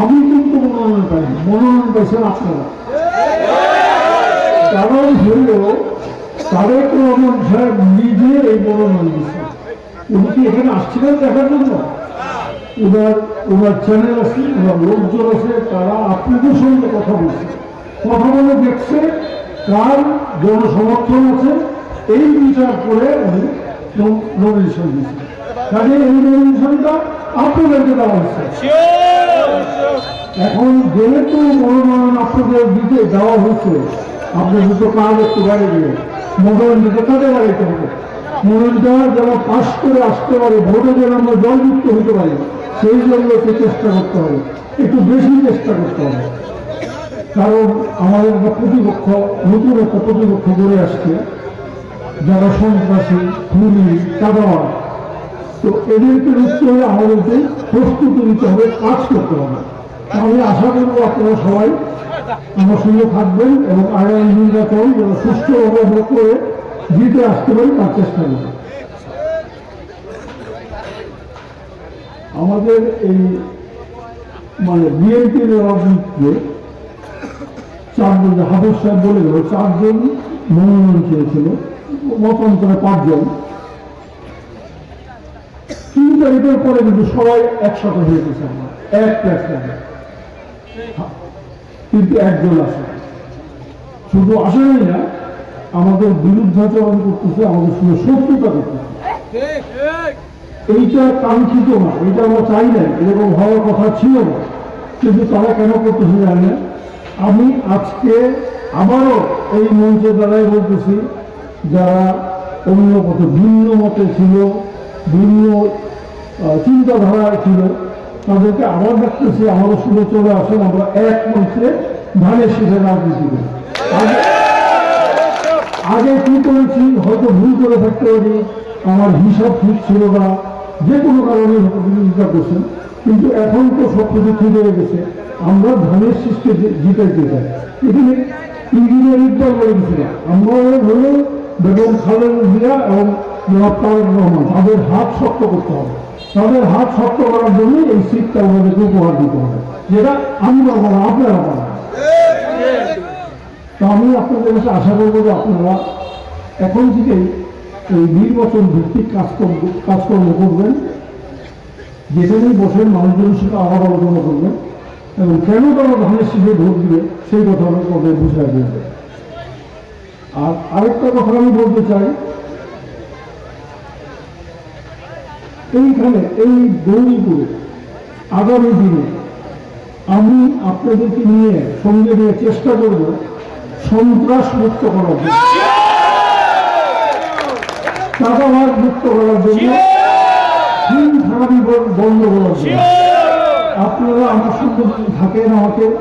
আমি কিন্তু মনোনয়ন পাইনি মনোনয়ন পাইছেন আপনারা কারণ হইল তারেক রহমান সাহেব নিজে এই মনোনয়ন দিচ্ছে উনি কি এখানে আসছিলেন দেখার জন্য? ওনার ওনার চ্যানেল আছে, ওনার লোকজন আছে, তারা আপনাদের সঙ্গে কথা বলছে। কথা বলে দেখছে কার জনসমর্থন আছে, এই বিচার করে উনি নমিনেশন দিচ্ছে কাজে এই নমিনেশনটা আপনাদেরকে দেওয়া হচ্ছে। এখন যেহেতু মনোনয়ন আপনাদের দিতে দেওয়া হচ্ছে আপনাদের তো কাজ একটু বাইরে গিয়ে মনোনয়ন দিতে কাজে বাড়াইতে হবে? মনোনয়নটা যেন পাশ করে আসতে পারে, ভোটে যেন আমরা জলযুক্ত হতে পারি, সেই জন্য একটু চেষ্টা করতে হবে। একটু বেশি চেষ্টা করতে হবে। কারণ আমাদের একটা প্রতিপক্ষ, নতুন একটা প্রতিপক্ষ গড়ে আসছে। যারা সন্ত্রাসী, খুনি চাঁদাবাদ তো এদেরকে রুখতে আমাদেরকে প্রস্তুতি নিতে হবে, কাজ করতে হবে। আমি আশা করব আপনারা সবাই আমার সঙ্গে থাকবেন এবং আগামী নির্বাচন যেন সুষ্ঠুভাবে ভোট করে জিতে আসতে পারি, তার চেষ্টা করবেন আমাদের এই মানে বিএনপির রাজনীতিতে চারজন, হাফেজ সাহেব বলে গেল, চারজন মনোনয়ন চেয়েছিল, মতান্তরে পাঁচজন। তিন তারিখের পরে কিন্তু সবাই একসাথে হয়ে গেছে এক প্ল্যাটফর্মে কিন্তু একজন আসে শুধু আসেনি না, আমাদের বিরুদ্ধাচরণ করতেছে, আমাদের সঙ্গে শত্রুতা করতেছে। এইটা কাঙ্ক্ষিত না এটা আমরা চাই না এরকম হওয়ার কথা ছিল না। কিন্তু তারা কেন করতেছে জানি আমি আজকে আবারও এই মঞ্চে দ্বারাই বলতেছি, যারা অন্য পথে ভিন্ন মতে ছিল ভিন্ন ছিল। তাদেরকে আবার চলে আসেন আমরা এক ধানের রাজনীতি আগে- কি করেছি, হয়তো ভুল করে থাকতে পারি, আমার হিসাব ঠিক ছিল না। যে কোনো কারণে প্রতিযোগিতা করছেন, কিন্তু এখন তো সব কিছু ঠিক হয়ে গেছে। আমরা ধানের জি- জিতাইতে চাই। এখানে ইঞ্জিনিয়ার ইকবাল বলে আমরা হলো বেগম খালেদা এবং রহমান তাদের হাত শক্ত করতে হবে। তাদের হাত শক্ত করার জন্য এই সিটটা আমাদেরকে উপহার দিতে হবে। যেটা আমরা পাবো আপনারা পাবেন তো আমি আপনাদের কাছে আশা করব যে আপনারা এখন থেকেই এই নির্বাচন ভিত্তিক কাজকর্ম কাজকর্ম করবেন। যেখানেই বসেন মানুষজনের সাথে আলাপ আলোচনা করবেন। এবং কেন তারা ধানের শীষে ভোট দিবে, সেই কথা আমি তাদের বুঝাই আর আরেকটা কথা আমি বলতে চাই এইখানে এই গৌরীপুরে আগামী দিনে আমি আপনাদেরকে নিয়ে সঙ্গে নিয়ে চেষ্টা করব সন্ত্রাস মুক্ত করার জন্য। চাঁদাবাদ মুক্ত করার জন্য। হিম খারাপি বন্ধ করার জন্য। আপনারা আমার সঙ্গে যদি থাকেন আমাকে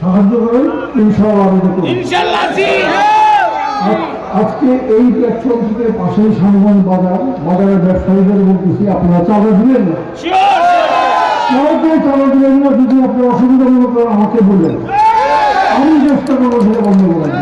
সাহায্য করেন। ইনশাল্লাহ জি। আজ- আজকে এই প্ল্যাটফর্ম থেকে পাশেই সম্মান বাজার, বাজারের ব্যবসায়ীদের বলতেছি, আপনারা চাঁদা দিবেন না চাঁদা দিলেন না যদি আপনার অসুবিধা মনে করেন আমাকে বললেন আমি চেষ্টা করব সেটা বন্ধ জন্য।